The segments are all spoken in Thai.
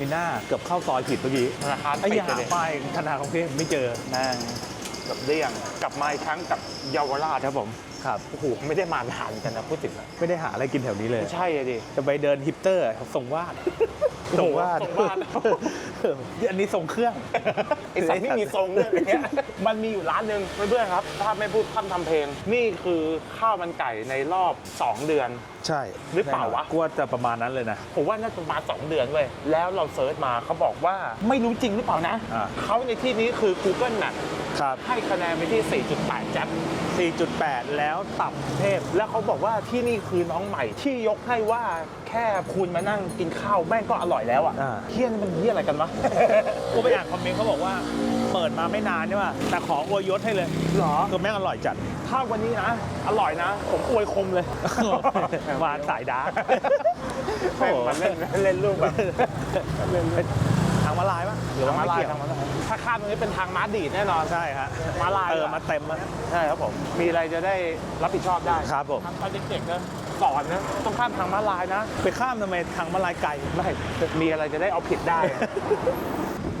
มีหน้าเกือบเข้าซอยผิดเมื่อกี้ธนาคารไอ้ปิดยาไปเลยป้ายธนาคารกรุงเทพไม่เจอแม่งกับเรี่ยงกลับมาอีกครั้งกับเยาวราชครับผมครับโอ้โหไม่ได้มานานกันนะพูดถึงอะไม่ได้หาอะไรกินแถวนี้เลยไม่ใช่อะดิจะไปเดินฮิปเตอร์ส่งวาดส่งวาดส่งวาดอันนี้ส่งเครื่องไอ้สัตว์ไม่มีทรงเลยอย่างเงี้ยมันมีอยู่ร้านหนึ่งเพื่อนๆครับ ถ้าไม่พูดพร่ำทำเพลง นี่คือข้าวมันไก่ในรอบ 2 เดือน ใช่หรือเปล่าวะกว่าจะประมาณนั้นเลยนะ ผมว่าน่าจะประมาณ2เดือนเว้ยแล้วเราเซิร์ชมาเขาบอกว่าไม่รู้จริงหรือเปล่านะอ่า เขาในที่นี้คือ Google Map ครับ ให้คะแนนไปที่ 4.8จับ4.8 แล้วตับเทพ แล้วเขาบอกว่าที่นี่คือน้องใหม่ที่ยกให้ว่าแค่คุณมานั่งกินข้าวแม่งก็อร่อยแล้วอะอ่า เฮี้ยนี่มันเฮี้ยอะไรกันวะ กูไปอ่านคอมเมนต์เขาบอกว่า เปิดมาไม่นานใช่ป่ะแต่ขออวยยศให้เลยหรอคือแม่งอร่อยจัดถ้าวันนี้นะ อร่อยนะ ผมอวยคมเลยหวานสายดาร์กแม่งมาเล่นเล่นลูกแบบทางมาลายปะหรือทางว่าม้าไม่ลายเกี่ยวทางม้าลายถ้าข้ามตรงนี้เป็นทางม้าดีดแน่นอนใช่ฮะม้าลายเออดีกว่ามาเต็มอะใช่ครับผม มีอะไรจะได้รับผิดชอบได้ครับผมทำตอนเด็กๆนะสอนนะต้องข้ามทางม้าลายนะไปข้ามทำไมทางมาลายไกลไม่มีอะไรจะได้เอาผิดได้อะ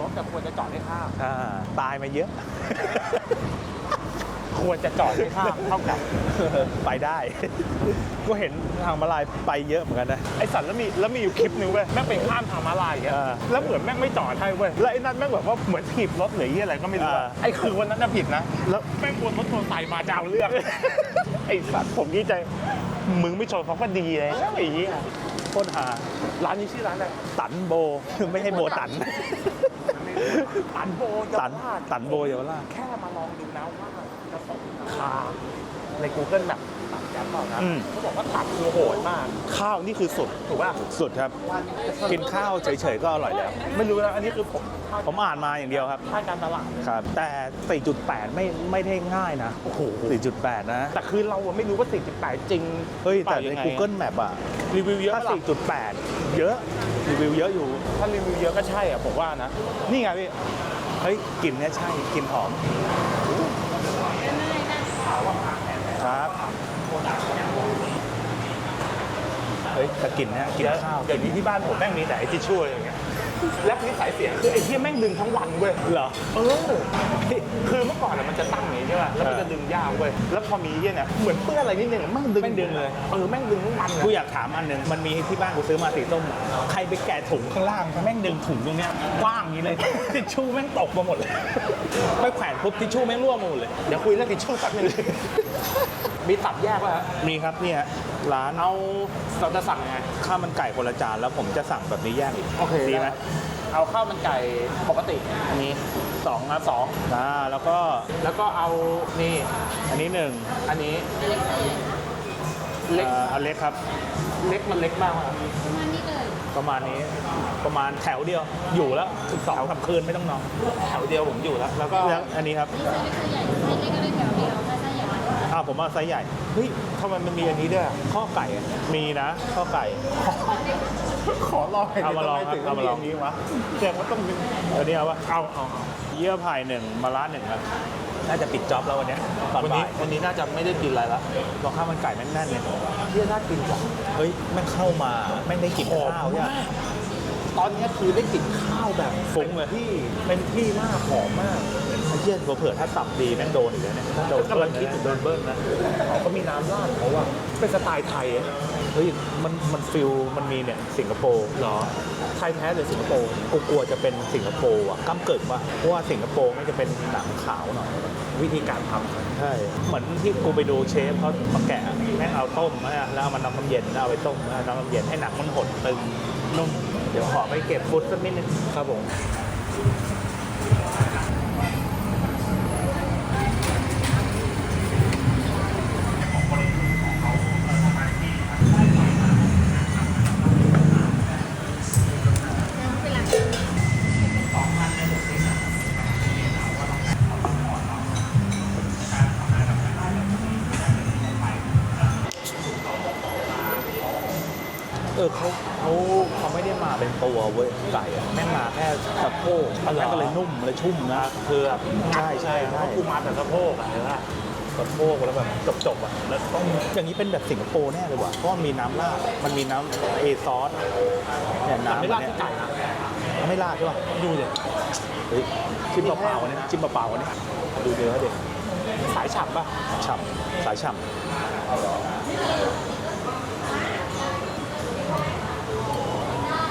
รถแต่ควรจะจอดให้ข้ามอ่าตายมาเยอะ ควรจะจอดให้ข้ามเท่ากับ ไปได้ ก็เห็นทางมาลายไปเยอะเหมือนกันนะ ไอสัตว์แล้วมีแล้วมีอยู่คลิปนึงเว้ยแม่งเป็นข้ามทางม้าลายอย่างเงี้ยเออแล้วเหมือนแม่งไม่จอดให้เว้ยแล้วไอ้นั่นแม่งแบบว่าเหมือนถีบรถหรือยี่อะไรก็ไม่รู้อะเออ ไอ้คือวันนั้นน่ะผิดนะ แล้วแม่งวนรถชนใส่มาจะเอาเรื่อง ไอ้สัตว์ผมดีใจ มึงไม่ชนเขาก็ดีเลยไอ้เหี้ยโคตรหา ร้านนี้ชื่อร้านอะไรตันโบ ไม่ให้โบตัน ตันโบตันตันโบเยาวราช แค่มาลองดูนะว่า จะสมคาใน Google แบบตัดแก๊ปเปล่านะอืม เขาบอกว่าตัดคือโหดมาก ข้าวนี่คือสุดถูกป่ะสุดครับ กินข้าวเฉยๆก็อร่อยแล้ว ไม่รู้นะอันนี้คือผมผมอ่านมาอย่างเดียวครับค่าดการตลาดครับแต่ 4.8 ไม่ไม่ได้ง่ายนะ โอ้โห 4.8 นะ แต่คือเราอะไม่รู้ว่า 4.8 จริงเฮ้ย แต่ปล่าในงไงอะ Google Map อะรีวิวเยอะถ้าปะล่ะ4.8 เยอะ รีวิวเยอะอยู่ ถ้ารีวิวเยอะก็ใช่อะผมว่านะ นี่ไงพี่ เฮ้ยกลิ่นเนี่ยใช่กลิ่นหอม ครับ เฮ้ย แต่กลิ่นเนี่ยกลิ่นข้าวเดี๋ยวนี้ที่บ้านผมแม่งมีแต่ไอ้ทิชชู่อะไรอย่างเงี้ยและนิสัยเสียงคือไอ้ที่แม่งดึงทั้งวันเว้ยเหรอเออคือเมื่อก่อนอะมันจะตั้งอย่างนี้ใช่ป่ะแล้วมันจะดึงยาวเว้ยแล้วพอมีเนี่ยเหมือนเปื้อนอะไรนิดนึงอะแม่งดึงแม่งดึงเลยเออแม่งดึงทั้งวันเลยกูอยากถามอันหนึ่งมันมีที่บ้านกูซื้อมาสีส้มใครไปแกะถุงข้างล่างแม่งดึงถุงตรงเนี้ยกว้างอย่างนี้เลยทิชชู่แม่งตกมาหมดเลยไปแขวนปุ๊บทิชชู่แม่งร่วงมาหมดเลยเดี๋ยวคุยเรื่องทิชชู่แป๊บนึงมีตับแยกป่ะฮะมีครับเนี่ย ร้านเอาเราจะสั่งยังไง ข้าวมันไก่คนละจานแล้วผมจะสั่งแบบนี้แยกอีกโอเคดีไหมเอาข้าวมันไก่ปกติอันนี้สองครับสองอ่าแล้วก็แล้วก็เอานี่อันนี้หนึ่งอันนี้เล็กอ่าอันเล็กครับ เล็กมันเล็กมากครับประมาณนี้ประมาณแถวเดียวอยู่แล้วถึงสองสามคืนไม่ต้องนอนแถวเดียวผมอยู่แล้ว แล้วก็แล้วอันนี้ครับ อ้าวผมเอาไซส์ใหญ่ เฮ้ยทำไมมันมีอันนี้ด้วยอะข้อไก่อะมีนะ ข้อไก่ ขอลองหน่ยเอามาลองทำไถึครับเอามาลองนนี้วะแสดงว่าต้องเป็นอันนี้เอาปะเอาเอาเอาเยื่อไผ่หนึ่งมาล้านหนึ่งครับน่าจะปิดจ็อบแล้ววันเนี้ยตอนวันบ่านี้ยวันนี้น่าจะไม่ได้กินอะไรละลองข้าวมันไก่แม่งแน่นเลยเที่ยน่ากินกว่าเฮ้ยแม่งเข้ามาแม่งได้กลิ่นข้าวเนี่ยตอนนี้คือได้กลิ่นข้าวแบบฟุ้งเลย ที่เป็นที่มากหอมมากไอ้ เหี้ยเผื่อๆถ้าสับดีแม่งโดนอีกแล้วเนี่ยถ้าโดนกำลังคิดเบิ้ลถึงโดนเบิ้ลนะเขามีน้ำราดเขาอะเป็นสไตล์ไทยอะเฮ้ยมันมันฟิลมันมีเนี่ยสิงคโปร์เหรอไทยแท้หรือสิงคโปร์กูกลัวจะเป็นสิงคโปร์อะก้ำเกิดว่าเพราะว่าสิงคโปร์มันจะเป็นหนังขาวหน่อยวิธีการทำใช่เหมือนที่กูไปดูเชฟเขามาแกะแม่งเอาต้มนะแล้วเอามันน้ำน้ำเย็นแล้วเอาไปต้มแล้วน้ำน้ำเย็นให้หนังมันหดตึงนุ่มเดี๋ยวขอไปเก็บฟุตสักนิดนึงครับผม เออเขาเขาเขาไม่ได้มาเป็นตัวเว้ยไก่อะแม่งมาแค่สะโพกอ๋อเหรอแม่งก็เลยนุ่มเลยชุ่มนะคือแบบใช่ใช่เพใช่ราะกูมาแต่สะโพกอะเห็นปะสะโพกแล้วแบบจบๆอะแล้วต้องอย่างนี้เป็นแบบสิงคโปร์แน่เลยว่ะเพราะมันมีน้ำราดมันมีน้ำเอซอสเนี่ยแต่น้ำไม่อัรานดเนี้ที่ยไก่นะเไม่ลาดใช่ป่ะดูดิเฮ้ยชิมเปล่าๆวันนี้ชิมเปล่าๆวันนี้ดูเนื้อดิสายฉ่ำป่ะฉ่ำสายฉ่ำ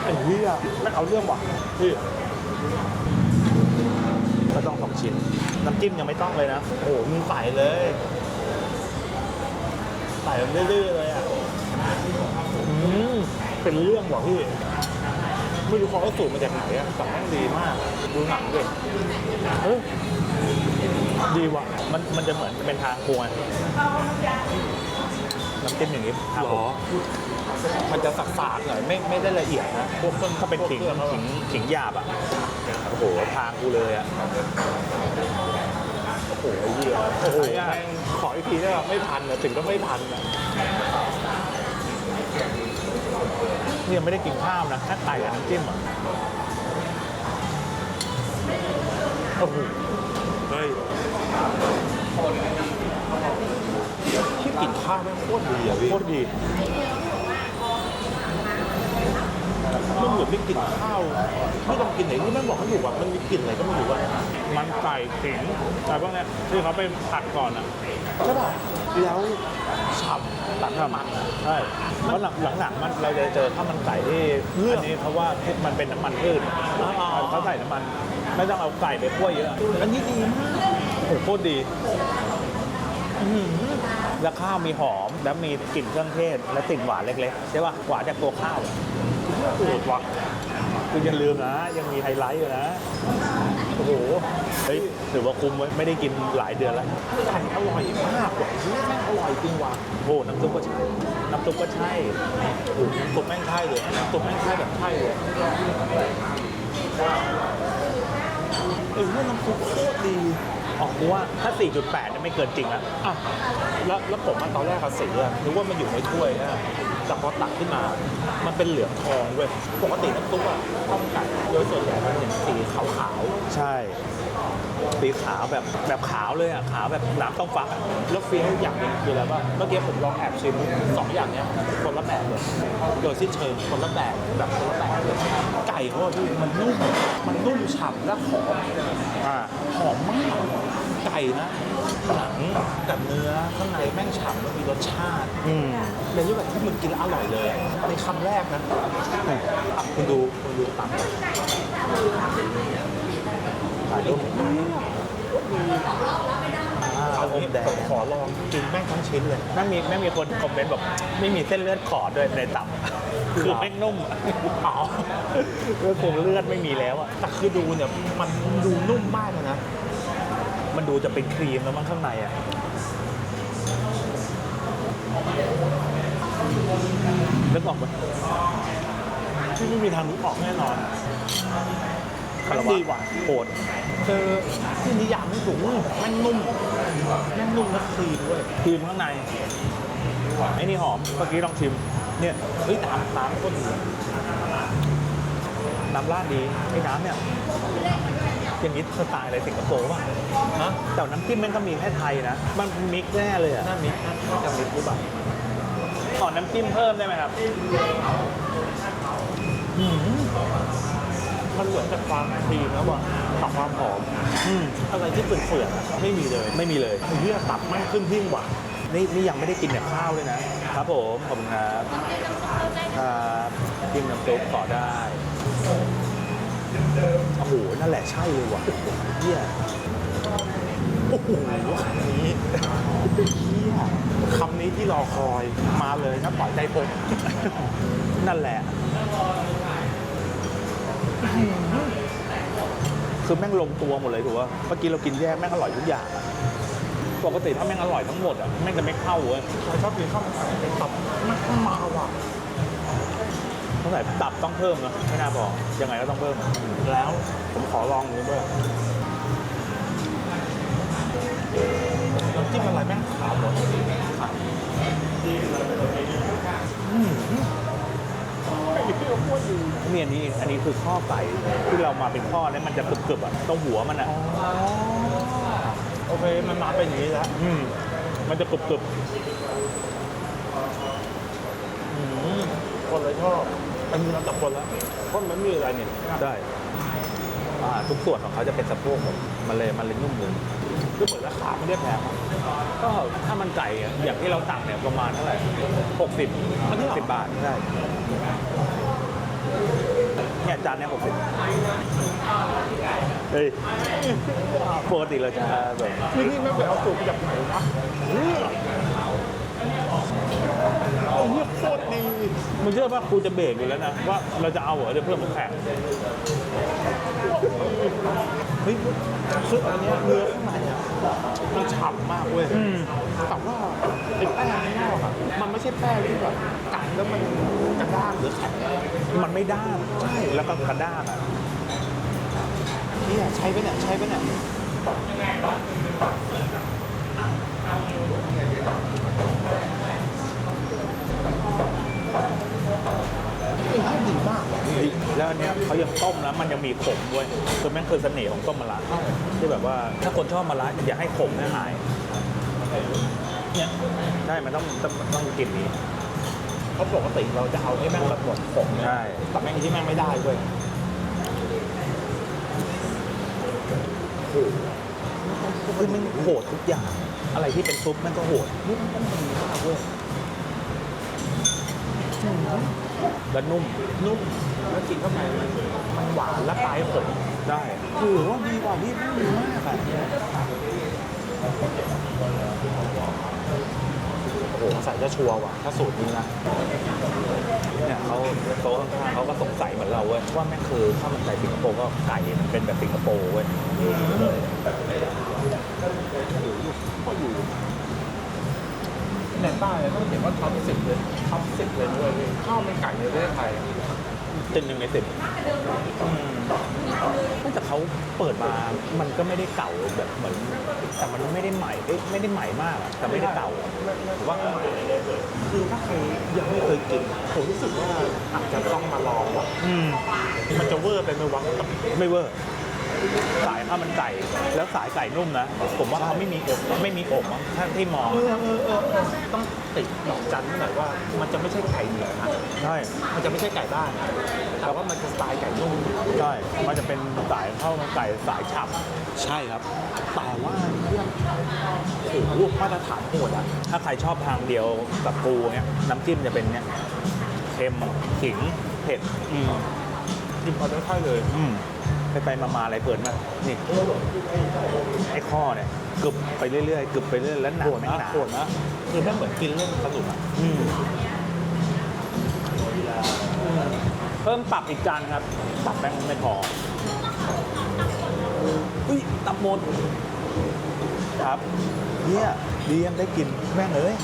อ้เหี้ยไม่เอาเรื่องว่ะพี่ก็ต้องสองชิ้นน้ำจิ้มยังไม่ต้องเลยนะ โอ้โหมึงใส่เลยใส่แบบดื้อๆเลยอะอืมเป็นเรื่องว่ะพี่ ไม่รู้เขาเอาสูตรมาจากไหนอะแต่แม่งดีมาก ดูหนังเด็กเฮ้ยดีว่ะ มันมันจะเหมือนเป็นทางครัวน้ำจิ้มอย่างนี้ครับหรผมอ มันจะสักๆหน่อยไม่ไม่ได้ละเอียดนะพวกเครื่องถ้าเป็นขิงขิงขิงหยาบอะโอ้โหทางกูเลยอะโอ้โหไอ้เหี้ยโอ้โหแม่งขออีกทีได้ป่ะไม่พันอะถึงก็ไม่พันอะนี่ยังไม่ได้กินข้าวนะแค่ไก่กับน้ำจิ้มอะโอ้โหเฮ้ยที่กลิ่นข้าวแม่งโคตรดีอะพี่โคตรดี มันเหมือนไม่กลิ่นข้าวไม่ต้องกินไหนที่แม่บอกให้อยู่อะมันมีกลิ่นอะไรก็ไม่รู้อะมันไก่ขิงอะไรพวกเนี้ยที่เขาไปผัดก่อนอะใช่ป่ะแล้วฉ่ำตัดมันใช่เพราะหลังหลังมันเราจะเจอข้าวมันไก่ที่เลือกอันนี้เพราะว่ามันเป็นน้ำมันพืชเขาใส่น้ำมัน ไม่ต้องเอาไก่ไปคั่วเยอะอันนี้ดีมากโอ้โคตรดีแล้วข้าวมีหอม แล้วมีกลิ่นเครื่องเทศ และกลิ่นหวานเล็กๆ ใช่ป่ะ หวานจากตัวข้าว อะโอ้โหว่ะคืออย่าลืมนะ ยังมีไฮไลท์อยู่นะ โอ้โห เฮ้ยถือว่าคุ้มไว้ยไม่ได้กินหลายเดือนแล้วไก่อร่อยมากว่ะเฮ้ยแม่งอร่อยจริงว่ะโอ้โหน้ำซุปก็ใช่ น้ำซุปก็ใช่โอ้โหตุ่มแม่งใช่เลยตุ่มแม่งใช่แบบใช่เลยเออว่าน้ำซุปโคตรดี ออกกูว่าถ้า 4.8เนี่ยไม่เกินจริงอะอะแล้วแล้วผมมาตอนแรกอะสีอะนึกว่ามันอยู่ในถ้วยนะแต่พอตักขึ้นมา มันเป็นเหลืองทองเว้ยปกติน้ำซุปอะข้าวมันไก่โดยส่วนใหญ่มันเห็นสีขาวใช่ สีขาวแบบแบบขาวเลยอะขาวแบบน้ำต้องฟักอะๆแล้วเฟี้ยวอย่างหนึงคืออะไรป่ะเมื่อกี้ผมลองแอบชิมสองอย่างเนี้ยคนละแบบเลยโดยสิ้นเชิงคนละแบบแบบคนละแบบเลยไก่เขาอะพี่มันนุ่มมันนุ่มฉ่ำและหอมอ่าหอมมากไก่นะหนังกับเนื้อข้างในแม่งฉ่ำแล้วมีรสชาติ อืมในรูปแบบที่มึงกินแล้วอร่อยเลยอะในคำแรกนะอะคุณดูคุณดูตับ ถ่ายรูปเอาอมแดงผมขอลองกินแม่งทั้งชิ้นเลยแม่งมีแม่งมีคนคอมเมนต์บอกไม่มีเส้นเลือดขอดด้วยในตับคือแม่งนุ่มอะอ๋อเลือดคงเลือดไม่มีแล้วอะแต่คือดูเนี่ยมันดูนุ่มมากเลยนะ มันดูจะเป็นครีมแล้วมั้งข้างในอะนึกออกไหมที่ไม่มีทางรู้ออกแน่นอน คารวะดีกว่า โหดคือที่นิยามไม่ถูกแม่งนุ่มแม่งนุ่มและครีมด้วยครีมข้างในไอ้นี่หอมเมื่อกี้ลองชิม เนี่ยเฮ้ยน้ำน้ำก็ดีน้ำราดดีไอ้น้ำเนี่ยอย่างนี้สไตล์อะไรสิงคโปร์ป่ะฮะแต่น้ำจิ้มมันก็มีแค่ไทยนะ มันมิกซ์แน่เลยอะน่ามิกน่าจะมิกหรือเปล่าขอน้ำจิ้มเพิ่มได้ไหมครับมัน เหมือนกับความครีมแล้วว่ะกับความหอมอืมอะไรที่เปื่อนๆอะไม่มีเลยไม่มีเลยไอ้เหี้ยตับแม่งขึ้นหิ้งว่ะนี่นี่ยังไม่ได้กินกับข้าวเลยนะ ครับผมขอบคุณครับครับจิ้มน้ำซุปต่อได้โอ้โหนั่นแหละใช่เลยว่ะเฮียโอ้โหคำนี้เหี้ยคำนี้ที่รอคอยมาเลยนะปล่อยใจผมนั่นแหละ คือแม่งลงตัวหมดเลยถูกป่ะเมื่อกี้เรากินแยกแม่งอร่อยทุกอย่างอะปกติถ้าแม่งอร่อยทั้งหมดอะแม่งจะไม่เข้าเว้ยใครชอบกินข้าวมันไก่เป็นตับมันมาว่ะเท่าไหร่ตับต้องเพิ่มนะไม่น่าบอกยังไงก็ต้องเพิ่มแล้วผมขอลองนี้ด้วยน้ำจิ้มอะไรแม่งขาวหมดขาวอืม ไอ้เหี้ยโคตรดีนี่อันนี้อันนี้คือข้อไก่ที่เรามาเป็นข้อเนี่ยมันจะกรึบๆอะตรงหัวมันอะอ๋อโอเคมันมาเป็นอย่างนี้แล้วอืมมันจะกรึบอืมคนเลยชอบๆมันมีเราแต่คนแล้วเพราะมันไม่มีอะไรเนี่ยได้อ่าทุกส่วนของเขาจะเป็นสะโพกหมดมันเลยมันเลยนุ่มเลยก็เหมือนราคาไม่ได้แพงอะก็ถ้ามันไก่อะอย่างที่เราสั่งเนี่ยประมาณเท่าไหร่หกสิบสิบบาทใช่ เนี่ยจานเนี้ยหกสิบเฮ้ยปกติเราจะแบบ ที่นี่ไม่ไปเอาสูตรมาจากไหนวะ โอ้ยโคตรดีมึงเชื่อป่ะกูจะเบรกอยู่แล้วนะว่าเราจะเอาเหรอเดี๋ยวเพื่อนมันแข่งเฮ้ยคืออันเนี้ยเนื้อข้างในอะมันฉ่ำมากเว้ยอืมแต่ว่าไอ้แป้งข้างนอกอะมันไม่ใช่แป้งที่แบบกัดแล้วมันกระด้างหรือแข็งอะมันไม่ด้านใช่แล้วก็กระด้างอะเนี่ยใช้ไปเนี่ยใช้ไปเนี่ยไอ้ที่ดีมากว่ะ แล้วอันเนี้ยเขายังต้มแล้วมันยังมีขมด้วยคือแม่งคือเสน่ห์ของต้มมะระที่แบบว่าถ้าคนชอบมะระอย่าให้ขมเนี่ยหายเนี่ยใช่มันต้องต้องต้องกลิ่นนี้เพราะปกติเราจะเอาที่แม่งแบบหมดขมเนี่ยใช่ แต่แม่งที่แม่งไม่ได้เว้ยคือมันโหดทุกอย่าง อะไรที่เป็นซุปมันก็โหดนี่มันต้องดีมากเว้ยและนุ่มนุ่ม แล้วกินเข้าไปมันหวานและปลายขมได้ถือว่าดีกว่าที่ไม่ดีมากอะโอ้โหใส่จะชัวร์ว่ะ ถ้าสูตรนี้นะ เนี่ยเขาโต๊ะข้างๆเขาก็สงสัยเหมือนเราเว้ยว่าแม่งคือข้าวมันไก่สิงคโปร์ก็ไก่มันเป็นแบบสิงคโปร์เว้ยเลยก็อยู่ในใต้ต้องเห็นว่าท็อปสิบเลยท็อปสิบเลยด้วยข้าวมันไก่ในประเทศไทย เป็นหนึ่งในสิบแต่เขาเปิดมามันก็ไม่ได้เก่าแบบเหมือน แต่มันไม่ได้ใหม่เอ้ยไม่ได้ใหม่มากอะแต่ไม่ได้เก่าอะผมว่าคือถ้าใครยังไม่เคยกินผมรู้สึกว่าอาจจะต้องมาลองว่ะอืมมันจะเวอร์ไปไหมวะกับไม่เวอร์ สายข้าวมันไก่แล้วสายไก่นุ่มนะ ผมว่าเขาไม่มีอกไม่มีอกมั้งถ้าที่มองเออเออเออเออต้องติดดอกจันไว้หน่อยว่า มันจะไม่ใช่ไก่เหนือนะใช่มันจะไม่ใช่ไก่บ้านนะแต่ว่ามันจะสไตล์ไก่นุ่มใช่มันจะเป็นสายข้าวมันไก่สายฉ่ใช่ครับ แต่ว่าเรื่องโอ้โหมาตรฐานโหดอะำถ้าใครชอบทางเดียวกับปูเนี้ยน้ำจิ้มจะเป็นเนี้ยเค็มขิงเผ็ดอืมกินพอได้ค่อยเลย อืม ไปไปมามาอะไรเปิดมากนี่ไอ้ข้อเนี่ยกึบไปเรื่อยๆกึบไปเรื่อยๆแล้วหนัโหงดแม่งนะหนาโหดนะคือแม่งเหมือนกินเล่นสนุกอะอืมเพิ่มปรับอีกจานครับปรับแม่งไม่พออุ้ยตับหมดครับเนี่ยดียังได้กินแม่งเอ้ย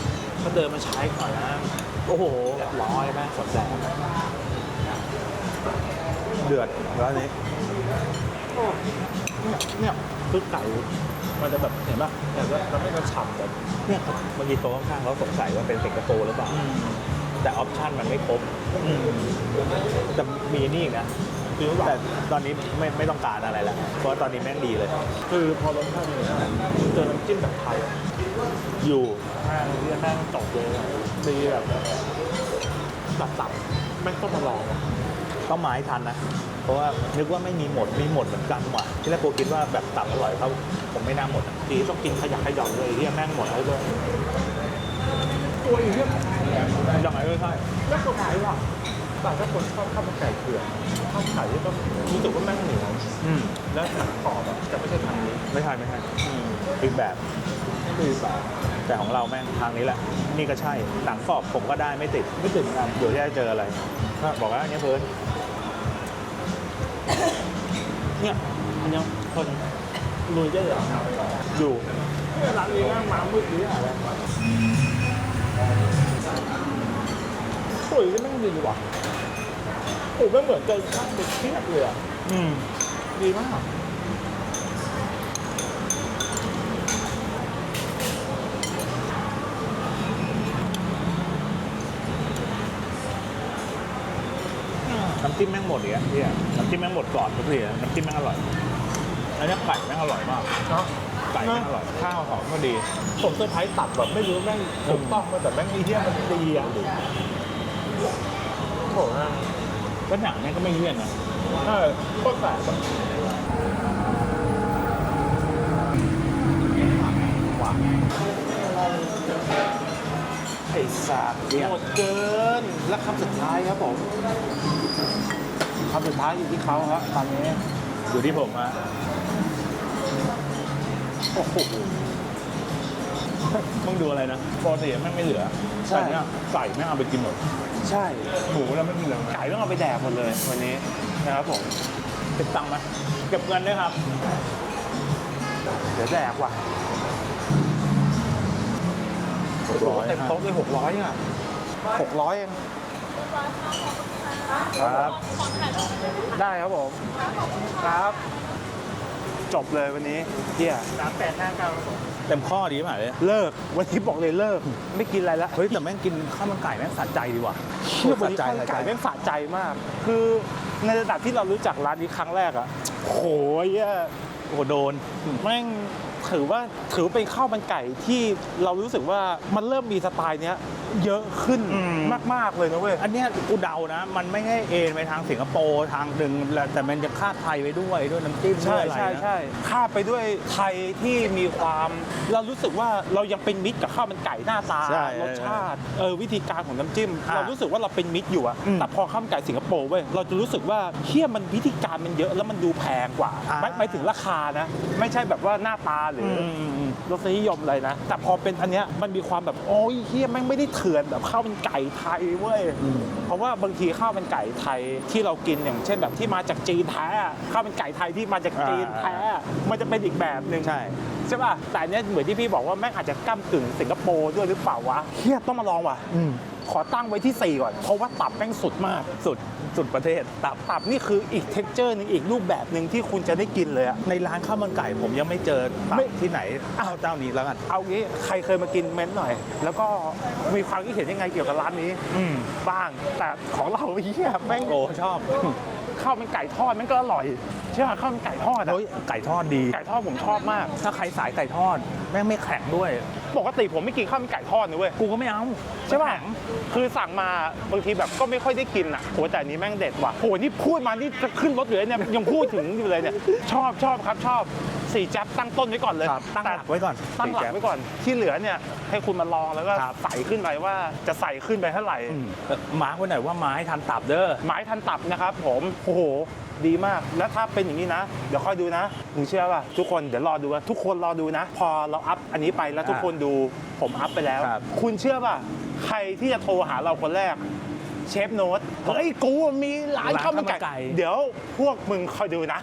ก็เดินมาใช้ก่อนนะโอ้โหเรียบร้อยแม่งสดแสบเดือดแล้วอันนี้ เนี่ยเนี่ยคือไก่มันจะแบบเห็นป่ะเนี่ยแล้วแล้วไม่กระฉ่ำแบบเนี่ยเมื่อกี้โต๊ะข้างๆเขาสงสัยว่าเป็นสิงคโปร์หรือเปล่า แต่ออปชั่นมันไม่ครบแต่มีนี่อีกนะคือแต่ตอนนี้ไม่ไม่ต้องการอะไรแล้วเพราะว่าตอนนี้แม่งดีเลย คือพอรสชาตินี้นะเจอน้ำจิ้มแบบไทยอยู่แม่งเรียกแม่งจบเลยดีแบบตับตับแม่งต้องมาลอง ต้องมาให้ทันนะ เพราะว่านึกว่าไม่มีหมด มีหมดเหมือนกันว่ะที่แรกกูคิดว่าแบบตับอร่อยเขาผมไม่น่าหมดอะดีต้องกินขยักขย่อนเลยเรียกแม่งหมดแล้วเลยตัวอีกเรื่องยังไงก็ใช่แล้วตัวไหนว่ะแต่ถ้าคนชอบข้าวมันไก่เผือกข้าวมันไก่ที่ต้องรู้สึกว่าแม่งเหนียวอืมแล้วหนังกรอบอะจะไม่ใช่ทางนี้ไม่ใช่ไม่ใช่อีกแบบอีกแบบแต่ของเราแม่งทางนี้แหละ นี่ก็ใช่หนังกรอบผมก็ได้ไม่ติดไม่ติดงานเดี๋ยวจะได้เจออะไรถ้าบอกว่าอันนี้เพิ่น เนี่ยมันยังคนลุยได้เหรออยู่ร้านนี้แม่งมามืดดีอะไรปุ๋ยก็แม่งดีว่ะโอ้แม่งเหมือนเจอข้าวเด็กเครียดเลยอะอืมดีมากำจิ้มแม่งหมดอีกอะพี่อะน้ำจิ้มแม่งหมดก่อนทุกทีอะน้ำจิ้มแม่งอร่อยอันนี้ไก่แม่งอร่อยมากเนาะไก่แม่งอร่อยข้าวหอมพอดีผมเซอร์ไพรส์ตัดแบบไม่รู้แม่งถูกต้องมาแต่แม่งไอ้เหี้ยมันดีอะโอ้โหแม่งก็หนังเนี่ยก็ไม่เลี่ยนนะใช่โคตรแปลกอะหวานไอ้สัตว์เนี่ย โหดเกิน และคำสุดท้ายครับผม คำสุดท้ายอยู่ที่เขาครับตอนนี้อยู่ที่ผมอะโอ้โหมึงดูอะไรนะปกติแม่งไม่เหลือใช่แต่เนี่ยใส่แม่งเอาไปกินหมดใช่หมูแล้วไม่เหลือไก่ต้องเอาไปแดกหมดเลยวันนี้นะครับผมเก็บตังค์ไหมเก็บเงินด้วยครับ เดี๋ยวแดกว่ะหกร้อยเต็มโต๊ะเลยหกร้อยอะหกร้อยเอง ครับ ได้ครับผม ครับ จบเลยวันนี้เที่ยสามแปดห้าเก้าเต็มข้อดีไหมเลย เลิก วันนี้บอกเลยเลิก ไม่กินอะไรละเฮ้ยแต่แม่งกินข้าวมันไก่แม่งสะใจดีว่ะเชื่อวันนี้สะใจข้าวมันไก่สะใจแม่งสะใจมาก คือในระดับที่เรารู้จักร้านนี้ครั้งแรกอะโหยอะโอ้โหโดน แม่งถือว่าถือว่าเป็นข้าวมันไก่ที่เรารู้สึกว่ามันเริ่มมีสไตล์เนี้ย เยอะขึ้นอืม มาก ๆ เลยนะเว้ย อันเนี้ยกูเดานะ มันไม่ได้เอ็นไปทางสิงคโปร์ทางหนึ่งแต่มันจะคาดไทยไว้ด้วยด้วยน้ำจิ้มด้ใช่วยอะไรใช่นะใช่ข้าบไปด้วยไทยที่มีความเรารู้สึกว่าเรายังเป็นมิตรกับข้าวมันไก่หน้าตาใช่รสชาติเออวิธีการของน้ำจิ้ม อะเรารู้สึกว่าเราเป็นมิตรอยู่อะอืมแต่พอข้าวมันไก่สิงคโปร์เว้ยเราจะรู้สึกว่าเฮี้ยมันวิธีการมันเยอะแล้วมันดูแพงกว่าอ่า ไม่ไม่ถึงราคานะ ไม่ใช่แบบว่าหน้าตาหรืออม รสนิยมอะไรนะ แต่พอเป็นอันเนี้ยมันมีความแบบโอ้ยเฮียแม่งไม่ได้เถื่อนแบบข้าวมันไก่ไทยเว้ยอืมเพราะว่าบางทีข้าวมันไก่ไทยที่เรากินอย่างเช่นแบบที่มาจากจีนแท้อะข้าวมันไก่ไทยที่มาจากจีนแท้อะมันจะเป็นอีกแบบหนึ่งใช่ใช่ป่ะแต่อันเนี้ยเหมือนที่พี่บอกว่าแม่งอาจจะก้ากึ่งสิงคโปร์ด้วยหรือเปล่าวะเฮียต้องมาลองว่ะอืม ขอตั้งไว้ที่ 4 ก่อน เพราะว่าตับแม่งสุดมาก สุดสุดประเทศตับตับนี่คืออีกเท็กเจอร์หนึงอีกรูปแบบหนึ่งที่คุณจะได้กินเลยอะในร้านข้าวมันไก่ผมยังไม่เจอตับไม่ ที่ไหนเอาเจ้านี้แล้วกันเอางี้ใครเคยมากินเม้นต์หน่อย แล้วก็มีความคิดเห็นยังไงเกี่ยวกับร้านนี้ อืมบ้าง แต่ของเราเฮียแม่งโอ้ชอบ ข้าวมันไก่ทอดแม่งก็อร่อยใช่ไหมข้าวมันไก่ทอดอะเฮ้ยไก่ทอดดี ไก่ทอดผมชอบมาก ถ้าใครสายไก่ทอดแม่งไม่แข็งด้วย ปกติผมไม่กินข้าวมันไก่ทอดนะเว้ยกูก็ไม่เอาใช่ป่ะคือสั่งมาบางทีแบบก็ไม่ค่อยได้กินอะโหแต่อันนี้แม่งเด็ดว่ะโหนี่พูดมานี่จะขึ้นรถเลยเนี่ยยังพูดถึงอยู่เลยเนี่ยชอบชอบครับชอบ สี่แจ๊บตั้งต้นไว้ก่อนเลยครับตั้งหลักไว้ก่อนตั้งหลักไว้ก่อนที่เหลือเนี่ยให้คุณมาลองแล้วก็ครับใส่ขึ้นไปว่าจะใส่ขึ้นไปเท่าไหร่อืมเอ่อมาร์กไว้หน่อยว่าไม้ทันตับเด้อไม้ทันตับนะครับ ผมโอ้โหดีมาก แล้วถ้าเป็นอย่างนี้นะ เดี๋ยวค่อยดูนะหนูเชื่อป่ะทุกคนเดี๋ยวรอดูว่าทุกคนรอดูนะ พอเราอัพอันนี้ไปแล้วทุกคนดูผมอัพไปแล้วครับคุณเชื่อป่ะใครที่จะโทรหาเราคนแรกเชฟโน้ตเฮ้ยกูมีร้านร้านข้าวมันข้าวมันไก่ไก่ เดี๋ยวพวกมึงคอยดูนะ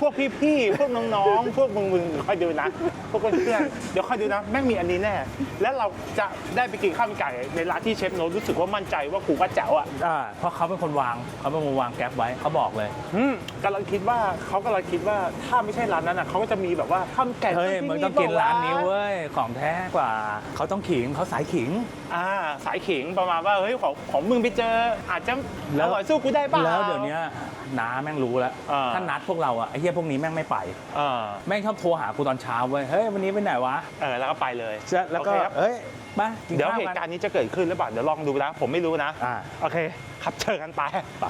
พวกพี่ๆ พวกน้องๆ พวกมึงมึงคอยดูนะ พวกเพื่อนๆ เดี๋ยวคอยดูนะแม่งมีอันนี้แน่ แล้วเราจะได้ไปกินข้าวมันไก่ในร้านที่เชฟโน้ตรู้สึกว่ามั่นใจว่ากูก็แจ๋วอะอ่าเพราะเขาเป็นคนวางเขาเป็นคนวางแก๊ปไว้เขาบอกเลย อืมกำลังคิดว่าเขากำลังคิดว่าถ้าไม่ใช่ร้านนั้นอะเขาก็จะมีแบบว่าข้าวมันไก่เฮ้ยที่มึงต้องกินร้านนี้เว้ยของแท้กว่าเขาต้องขิงเขาสายขิง อ่าสายขิงประมาณว่าเฮ้ยของของมึงไปเจอ อาจจะแล้อวร่อยสู้กูได้เปล่า แล้วเดี๋ยวเนี้ยน้าแม่งรู้แล้วอ่า ถ้านัดพวกเราอะไอ้เหี้ยพวกนี้แม่งไม่ไป เออแม่งชอบโทรหากูตอนเช้าเว้ยเฮ้ยวันนี้ไปไหนวะเออแล้วก็ไปเลยแล้วก็โอเคครับเอ้ยมากินเดี๋ยวข้าวเหกัตุน การณ์นี้จะเกิดขึ้นหรือเปล่าเดี๋ยวลองดูนะผมไม่รู้นะอ่า โอเค ครับเจอกันไป ไป